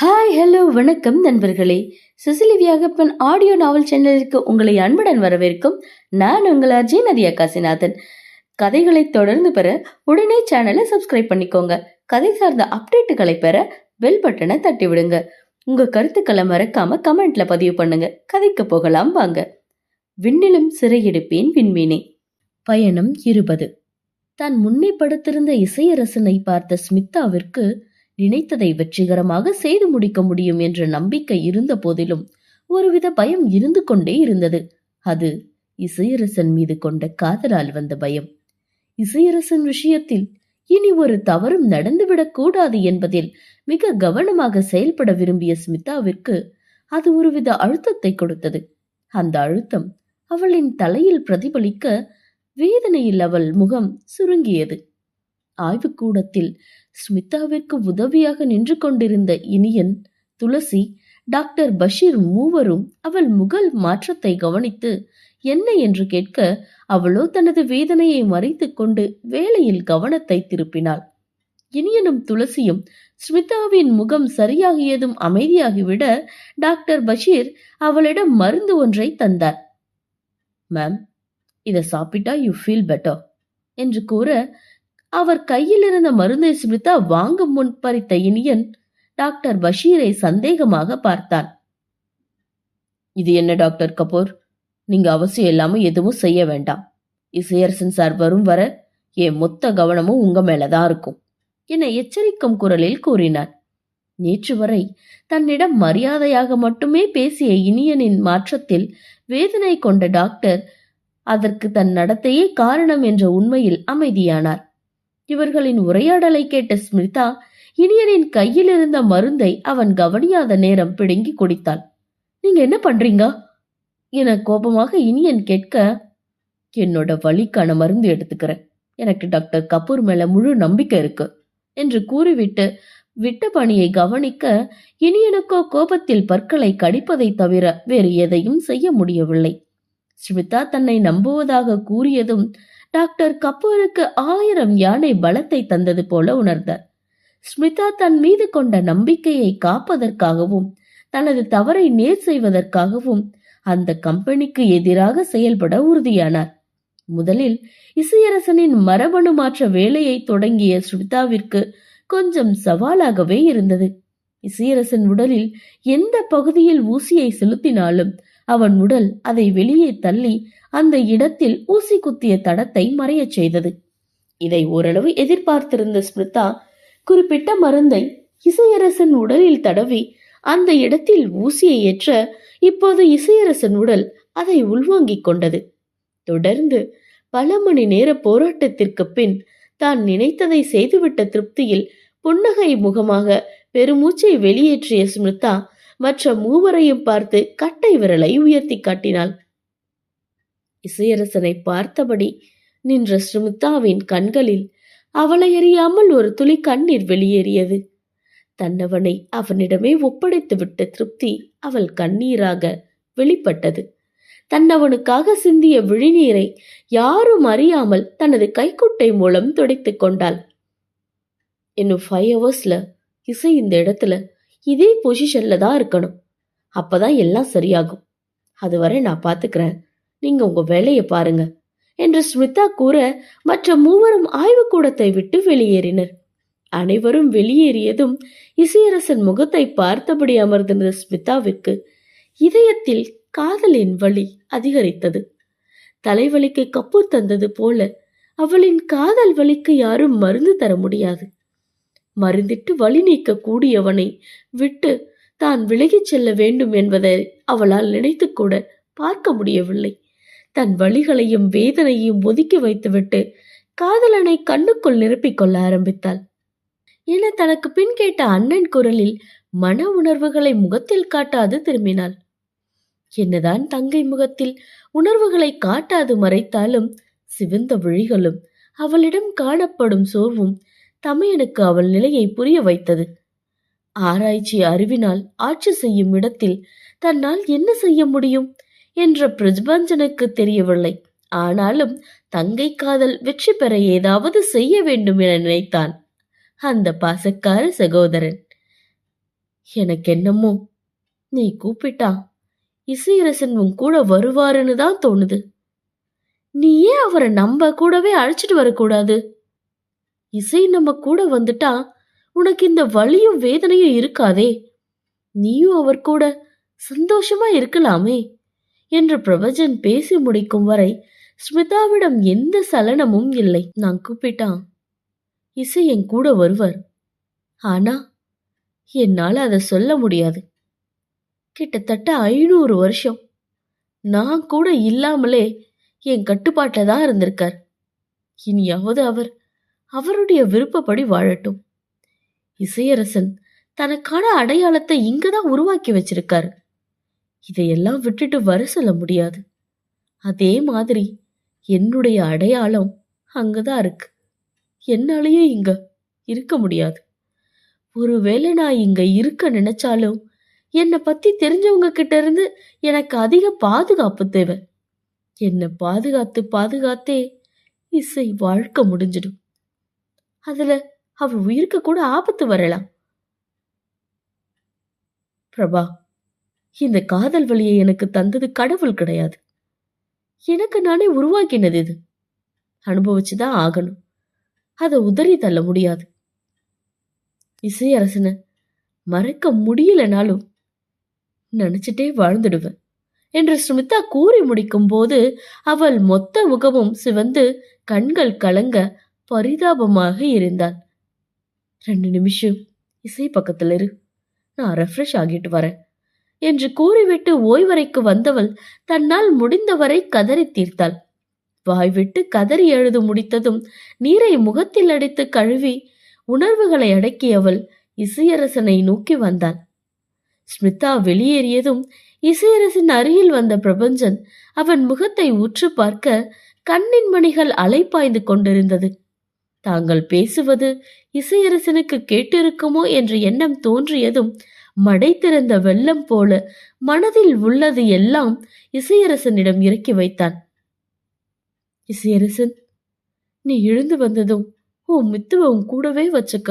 Hi hello வணக்கம் நண்பர்களே. Sicily Viyagappan audio நாவல் சேனலிற்கு உங்களை அன்புடன் வரவேற்கும் நான் உங்கள் அர்ஜய் நதியா காசிநாதன். கதைகளை தொடர்ந்து பெற உடனே சேனலை சப்ஸ்கிரைப் பண்ணிக்கோங்க. கதை சார்ந்த அப்டேட்டுகளை பெற பெல் பட்டனை தட்டி விடுங்க உங்க கருத்துக்களை மறக்காம கமெண்ட்ல பதிவு பண்ணுங்க. கதைக்கு போகலாம் வாங்க. விண்ணிலும் சிறையெடுப்பேன் விண்மீனே. பயணம் இருபது. தான் முன்னே படுத்திருந்த இசையரசனை பார்த்த ஸ்மிதாவிற்கு நினைத்ததை வெற்றிகரமாக செய்து முடிக்க முடியும் என்ற நம்பிக்கை இருந்த போதிலும் ஒருவித பயம் இருந்து கொண்டே இருந்தது. அது இசையரசன் மீது கொண்ட காதலால் வந்த பயம். இசையரசன் விஷயத்தில் இனி ஒரு தவறும் நடந்துவிடக் கூடாது என்பதில் மிக கவனமாக செயல்பட விரும்பிய ஸ்மிதாவிற்கு அது ஒருவித அழுத்தத்தை கொடுத்தது. அந்த அழுத்தம் அவளின் தலையில் பிரதிபலிக்க வேதனையில் அவள் முகம் சுருங்கியது. ஆய்வுக்கூடத்தில் ஸ்மிதாவிற்கு உதவியாக நின்று கொண்டிருந்த இனியன் துளசி டாக்டர் பஷீர் மூவரும் அவள் முகல் மாற்றத்தை கவனித்து என்ன என்று கேட்க அவளோ தனது வேதனையை மறைத்துக் கொண்டு வேலையில் கவனத்தை திருப்பினாள். இனியனும் துளசியும் ஸ்மிதாவின் முகம் சரியாகியதும் அமைதியாகிவிட டாக்டர் பஷீர் அவளிடம் மருந்து ஒன்றை தந்தார். மேம் இதை சாப்பிட்டா யூ ஃபீல் பெட்டர் என்று கூற அவர் கையில் இருந்த மருந்தை ஸ்மிதா வாங்கும் முன் பறித்த இனியன் டாக்டர் பஷீரை சந்தேகமாக பார்த்தான். இது என்ன டாக்டர் கபூர்? நீங்க அவசியம் இல்லாம எதுவும் செய்ய வேண்டாம். இசையரசன் சார் வரும் வர என் மொத்த கவனமும் உங்க மேலதான் இருக்கும் என எச்சரிக்கும் குரலில் கூறினார். நேற்று வரை தன்னிடம் மரியாதையாக மட்டுமே பேசிய இனியனின் மாற்றத்தில் வேதனை கொண்ட டாக்டர் அதற்கு தன் நடத்தையே காரணம் என்ற உண்மையில் அமைதியானார். இவர்களின் உரையாடலை கேட்ட ஸ்மிருதா இனியனின் கையில் இருந்த மருந்தை அவன் கவனியாத நேரம் பிடுங்கி குடித்தாள். நீங்க என்ன பண்றீங்க? என கோபமாக இனியன் கேட்க என்னோட வலிக்கான மருந்து எடுத்துக்கிறேன். எனக்கு டாக்டர் கபூர் மேல முழு நம்பிக்கை இருக்கு என்று கூறிவிட்டு விட்ட பணியை கவனிக்க இனியனுக்கோ கோபத்தில் பற்களை கடிப்பதை தவிர வேறு எதையும் செய்ய முடியவில்லை. ஸ்மிதா தன்னை நம்புவதாக கூறியதும் டாக்டர் கபூருக்கு ஆயிரம் யானை பலத்தை தந்தது போல உணர்ந்தார். ஸ்மிதா தன் மீது கொண்ட நம்பிக்கையை காப்பதற்காகவும் தனது தவறை நேர் செய்வதற்காகவும் அந்த கம்பெனிக்கு எதிராக செயல்பட உறுதியானார். முதலில் இசையரசனின் மரபணு மாற்ற வேலையை தொடங்கிய ஸ்மிதாவிற்கு கொஞ்சம் சவாலாகவே இருந்தது. இசையரசன் உடலில் எந்த பகுதியில் ஊசியை செலுத்தினாலும் அவன் உடல் அதை வெளியே தள்ளி அந்த இடத்தில் ஊசி குத்திய தடத்தை மறையச் செய்தது. இதை ஓரளவு எதிர்பார்த்திருந்த ஸ்மிருதா குறிப்பிட்ட மருந்தை இசையரசன் உடலில் தடவி அந்த இடத்தில் ஊசியை ஏற்ற இப்போது இசையரசன் உடல் அதை உள்வாங்கிக் கொண்டது. தொடர்ந்து பல மணி நேர போராட்டத்திற்கு பின் தான் நினைத்ததை செய்துவிட்ட திருப்தியில் புன்னகை முகமாக பெருமூச்சை வெளியேற்றிய ஸ்மிருதா மற்ற மூவரையும் பார்த்து கட்டை விரலை உயர்த்தி காட்டினாள். இசையரசனை பார்த்தபடி நின்ற ஸ்ருமிதாவின் கண்களில் அவளை அறியாமல் ஒரு துளி கண்ணீர் வெளியேறியது. தன்னவனை அவனிடமே ஒப்படைத்துவிட்ட திருப்தி அவள் கண்ணீராக வெளிப்பட்டது. தன்னவனுக்காக சிந்திய விழிநீரை யாரும் அறியாமல் தனது கைக்குட்டை மூலம் துடைத்துக் கொண்டாள். இன்னும் ஃபைவ் ஹவர்ஸ்ல இசை இந்த இடத்துல இதே பொசிஷன்ல தான் இருக்கணும். அப்பதான் எல்லாம் சரியாகும். அதுவரை நான் பாத்துக்கிறேன் நீங்க உங்க வேலையை பாருங்க என்று ஸ்மிதா கூற மற்ற மூவரும் ஆய்வுக்கூடத்தை விட்டு வெளியேறினர். அனைவரும் வெளியேறியதும் இசையரசன் முகத்தை பார்த்தபடி அமர்ந்திருந்த ஸ்மிதாவிற்கு இதயத்தில் காதலின் வலி அதிகரித்தது. தலைவலிக்கு கப்பு தந்தது போல அவளின் காதல் வலிக்கு யாரும் மருந்து தர முடியாது. மருந்திட்டு வழி நீக்க கூடியவனை விட்டு தான் விலகிச் செல்ல வேண்டும் என்பதை அவளால் நினைத்து கூட பார்க்க முடியவில்லை. தன் வழிகளையும் வேதனையும் ஒதுக்கி வைத்துவிட்டு காதலனை கண்ணுக்குள் நிரப்பிக் கொள்ள ஆரம்பித்தாள். என தனக்கு பின் கேட்ட அண்ணன் குரலில் மன உணர்வுகளை முகத்தில் காட்டாது திரும்பினாள். என்னதான் தங்கை முகத்தில் உணர்வுகளை காட்டாது மறைத்தாலும் சிவந்த விழிகளும் அவளிடம் காணப்படும் சோர்வும் தமையனுக்கு அவள் நிலையை புரிய வைத்தது. ஆராய்ச்சி அறிவினால் ஆட்சி செய்யும் இடத்தில் தன்னால் என்ன செய்ய முடியும் என்ற பிரஜ்பஞ்சனுக்கு தெரியவில்லை. ஆனாலும் தங்கை காதல் வெற்றி பெற ஏதாவது செய்ய வேண்டும் என நினைத்தான். அந்த பாசக்கார சகோதரன். எனக்கு என்னமோ? நீ கூப்பிட்டா? இசையரசன் உன் கூட வருவாருன்னு தான் தோணுது. நீ ஏன் அவரை நம்ம கூடவே அழைச்சிட்டு வரக்கூடாது? இசை நம்ம கூட வந்துட்டா உனக்கு இந்த வலியும் வேதனையும் இருக்காதே. நீயும் அவர் கூட சந்தோஷமா இருக்கலாமே என்று பிரபஞ்சன் பேசி முடிக்கும் வரை ஸ்மிதாவிடம் எந்த சலனமும் இல்லை. நான் கூப்பிட்டான். இசை என் கூட வருவார். ஆனா என்னால் அதை சொல்ல முடியாது. கிட்டத்தட்ட ஐநூறு வருஷம் நான் கூட இல்லாமலே என் கட்டுப்பாட்டில் தான் இருந்திருக்கார். இனியாவது அவர் அவருடைய விருப்பப்படி வாழட்டும். இசையரசன் தனக்கான அடையாளத்தை இங்கதான் உருவாக்கி வச்சிருக்காரு. இதையெல்லாம் விட்டுட்டு வர சொல்ல முடியாது. அதே மாதிரி என்னுடைய அடையாளம் அங்கதான் இருக்கு. என்னாலேயே இங்க இருக்க முடியாது. ஒருவேளை நான் இங்க இருக்க நினைச்சாலும் என்னை பத்தி தெரிஞ்சவங்க கிட்ட இருந்து எனக்கு அதிக பாதுகாப்பு தேவை. என்னை பாதுகாத்து பாதுகாத்தே இசை வாழ்க்கை முடிஞ்சிடும். அதுல அவ உயிருக்கு கூட ஆபத்து வரலாம். பிரபா இந்த காதல் வழியை எனக்கு தந்தது கடவுள் கிடையாது. எனக்கு நானே உருவாக்கினது இது. அனுபவிச்சுதான் ஆகணும். அதை உதறி தள்ள முடியாது. இசையரசனை மறக்க முடியலனாலும் நினைச்சிட்டே வாழ்ந்துடுவேன் என்று சுமிதா கூறி முடிக்கும் போது அவள் மொத்த முகமும் சிவந்து கண்கள் கலங்க பரிதாபமாக இருந்தாள் ரெண்டு நிமிஷம் இசை பக்கத்தில் இரு. நான் ரெஃப்ரெஷ் ஆகிட்டு வரேன் என்று கூறிவிட்டு ஓய்வறைக்கு வந்தவள் தன்னால் முடிந்தவரை கதறி தீர்த்தாள். வாய்விட்டு கதறி எழுது முடித்ததும் நீரை முகத்தில் அடித்து கழுவி உணர்வுகளை அடக்கியவள் இசையரசனை நோக்கி வந்தாள் ஸ்மிதா வெளியேறியதும் இசையரசின் அருகில் வந்த பிரபஞ்சன் அவன் முகத்தை உற்று பார்க்க கண்ணின் மணிகள் அலைப்பாய்ந்து கொண்டிருந்தது. தாங்கள் பேசுவது இசையரசனுக்கு கேட்டிருக்குமோ என்ற எண்ணம் தோன்றியதும் மடை திறந்த வெள்ளம் போல மனதில் உள்ளது எல்லாம் இசையரசனிடம் இறக்கி வைத்தான். இசையரசன் நீ எழுந்து வந்ததும் உன் மித்துவ உன் கூடவே வச்சுக்க.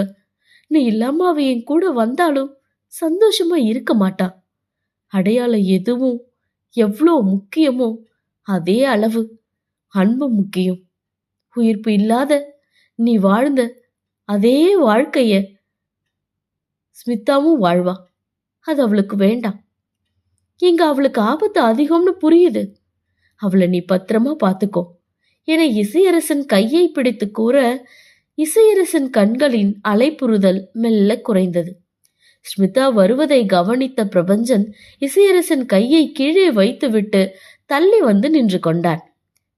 நீ இல்லாம அவ என் கூட வந்தாலும் சந்தோஷமா இருக்க மாட்டா. அடையாளம் எதுவும் எவ்வளோ முக்கியமோ அதே அளவு அன்பு முக்கியம். உயிர்ப்பு இல்லாத நீ வாழ்ந்த அதே வாழ்க்கைய ஸ்மிதாவும் வாழ்வா. அது அவளுக்கு வேண்டாம். இங்க அவளுக்கு ஆபத்து அதிகம்னு புரியுது. அவளை நீ பத்திரமா பார்த்துக்கோ என இசையரசன் கையை பிடித்து கூற இசையரசன் கண்களின் அலைப்புறுதல் மெல்ல குறைந்தது. ஸ்மிதா வருவதை கவனித்த பிரபஞ்சன் இசையரசன் கையை கீழே வைத்துவிட்டு தள்ளி வந்து நின்று கொண்டான்.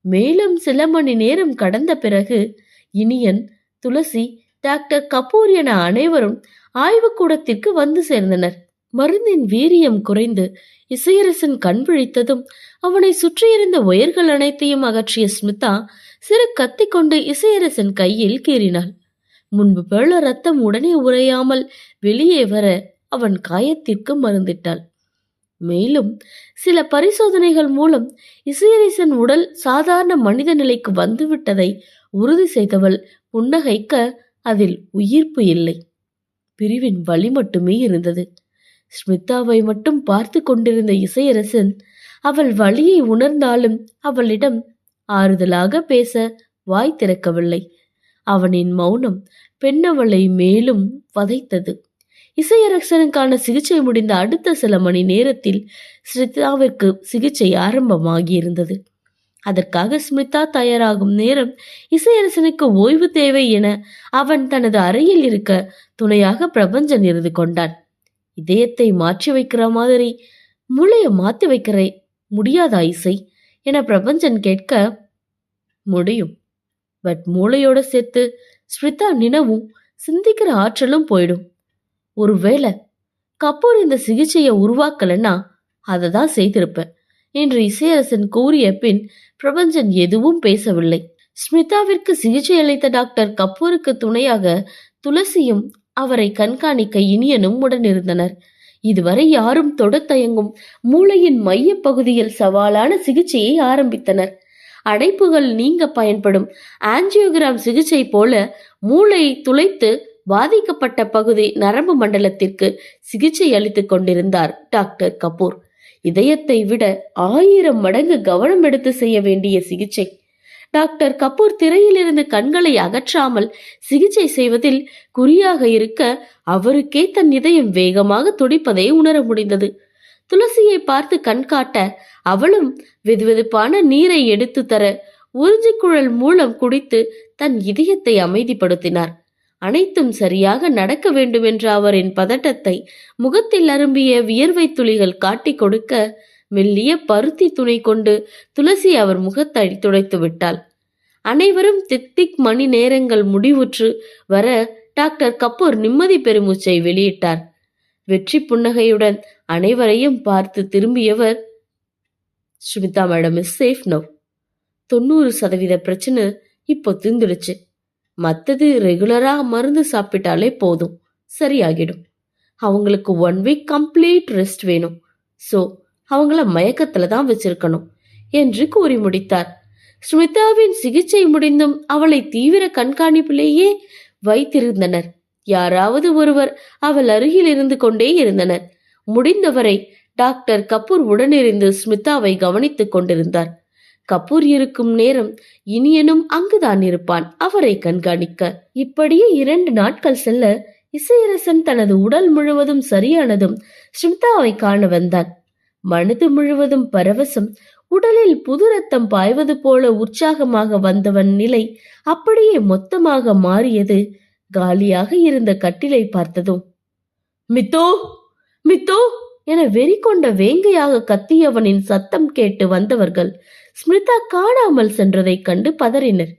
மேலும் சில மணி நேரம் கடந்த பிறகு இனியன் துளசி டாக்டர் கபூர் என அனைவரும் ஆய்வுக்கூடத்திற்கு வந்து சேர்ந்தனர். மருந்தின் வீரியம் குறைந்து இசையரசன் கண் விழித்ததும் அவனை சுற்றியிருந்த ஒயர்கள் அனைத்தையும் அகற்றிய ஸ்மிதா சிறு கத்தி கொண்டு இசையரசன் கையில் கீறினாள். முன்பு பேள ரத்தம் உடனே உறையாமல் வெளியே வர அவன் காயத்திற்கு மருந்திட்டாள் மேலும் சில பரிசோதனைகள் மூலம் இசையரசன் உடல் சாதாரண மனித நிலைக்கு வந்துவிட்டதை உறுதி செய்தவள் புன்னகைக்க அதில் உயிர்ப்பு இல்லை. பிரிவின் வழி மட்டுமே இருந்தது. ஸ்மிதாவை மட்டும் பார்த்து கொண்டிருந்த இசையரசன் அவள் வழியை உணர்ந்தாலும் அவளிடம் ஆறுதலாக பேச வாய் திறக்கவில்லை. அவனின் மௌனம் பெண்ணவளை மேலும் வதைத்தது. இசையரசனுக்கான சிகிச்சை முடிந்த அடுத்த சில மணி நேரத்தில் ஸ்மிதாவிற்கு சிகிச்சை ஆரம்பமாகியிருந்தது. அதற்காக ஸ்மிதா தயாராகும் நேரம் இசையரசனுக்கு ஓய்வு தேவை என அவன் தனது அறையில் இருக்க துணையாக பிரபஞ்சன் இருந்து கொண்டான். இதயத்தை மாற்றி வைக்கிற மாதிரி முளைய மாத்தி வைக்கிற முடியாதா இசை? என பிரபஞ்சன் கேட்க முடியும். பட் மூளையோட சேர்த்து ஸ்மிதா நினவும் சிந்திக்கிற ஆற்றலும் போயிடும். ஒருவேளை கபூர் இந்த சிகிச்சையை உருவாக்கலன்னா அதை தான் செய்திருப்பேன் என்று இசையரசன் கூறிய பின் பிரபஞ்சன் எதுவும் பேசவில்லை. ஸ்மிதாவிற்கு சிகிச்சை அளித்த டாக்டர் கபூருக்கு துணையாக துளசியும் அவரை கண்காணிக்க இனியனும் உடனிருந்தனர். இதுவரை யாரும் தொட தயங்கும் மூளையின் மைய பகுதியில் சவாலான சிகிச்சையை ஆரம்பித்தனர். அடைப்புகள் நீங்க பயன்படும் ஆஞ்சியோகிராம் சிகிச்சை போல மூளையை துளைத்து பாதிக்கப்பட்ட பகுதி நரம்பு மண்டலத்திற்கு சிகிச்சை அளித்துக் கொண்டிருந்தார் டாக்டர் கபூர். இதயத்தை விட ஆயிரம் மடங்கு கவனம் எடுத்து செய்ய வேண்டிய சிகிச்சை. டாக்டர் கபூர் திரையிலிருந்து கண்களை அகற்றாமல் சிகிச்சை செய்வதில் குறியாக இருக்க அவருக்கே தன் இதயம் வேகமாக துடிப்பதை உணர முடிந்தது. துளசியை பார்த்து கண்காட்ட அவளும் வெதுவெதுப்பான நீரை எடுத்து தர உறிஞ்சிக்குழல் மூலம் குடித்து தன் இதயத்தை அமைதிப்படுத்தினார். அனைத்தும் சரியாக நடக்க வேண்டுமென்ற அவரின் பதட்டத்தை முகத்தில் அரும்பிய வியர்வை துளிகள் காட்டிக் கொடுக்க மெல்லிய பருத்தி துணி கொண்டு துளசி அவர் முகத்தை துடைத்து விட்டாள். அனைவரும் திக் மணி நேரங்கள் முடிவுற்று வர டாக்டர் கபூர் நிம்மதி பெருமூச்சை வெளியிட்டார். வெற்றி புன்னகையுடன் அனைவரையும் பார்த்து திரும்பியவர் Smita madam is safe now தொண்ணூறு சதவீத பிரச்சனை இப்போ தீந்துடுச்சு மற்றது ரெகுலராக மருந்து சாப்பிட்டாலே போதும். சரியாகிடும். அவங்களுக்கு ஒன் வீக் கம்ப்ளீட் ரெஸ்ட் வேணும். ஸோ அவங்கள மயக்கத்தில் தான் வச்சிருக்கணும் என்று கூறி முடித்தார். ஸ்மிதாவின் சிகிச்சை முடிந்தும் அவளை தீவிர கண்காணிப்பிலேயே வைத்திருந்தனர். யாராவது ஒருவர் அவள் அருகில் இருந்து கொண்டே இருந்தனர். முடிந்தவரை டாக்டர் கபூர் உடனிருந்து ஸ்மிதாவை கவனித்துக் கொண்டிருந்தார். கபூர் இருக்கும் நேரம் இனியனும் அங்குதான் இருப்பான். அவரை கண்காணிக்க இப்படியே இரண்டு நாட்கள் செல்ல இசையரசன் தனது உடல் முழுவதும் சரியானதும் ஸ்மிதாவை காண வந்தான். மனது முழுவதும் பரவசம். உடலில் புது ரத்தம் பாய்வது போல உற்சாகமாக வந்தவன் நிலை அப்படியே மொத்தமாக மாறியது. காலியாக இருந்த கட்டிலை பார்த்ததும் மித்தோ மித்தோ என வெறி கொண்ட வேங்கையாக கத்தியவனின் சத்தம் கேட்டு வந்தவர்கள் ஸ்மிருதா காணாமல் சென்றதைக் கண்டு பதறினர்.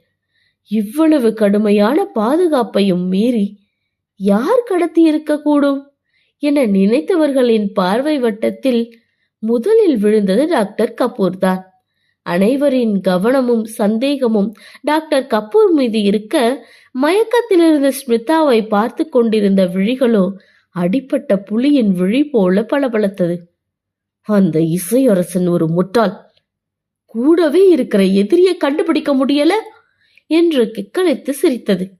இவ்வளவு கடுமையான பாதுகாப்பையும் மீறி யார் கடத்தி இருக்கக்கூடும் என நினைத்தவர்களின் பார்வை வட்டத்தில் முதலில் விழுந்தது டாக்டர் கபூர் தான் அனைவரின் கவனமும் சந்தேகமும் டாக்டர் கபூர் மீது இருக்க மயக்கத்திலிருந்து ஸ்மிதாவை பார்த்து கொண்டிருந்த விழிகளோ அடிப்பட்ட புலியின் விழி போல பளபளத்தது. அந்த இசையரசன் ஒரு முட்டாள். கூடவே இருக்கிற எதிரியை கண்டுபிடிக்க முடியல? என்று கிக்களித்து சிரித்தது.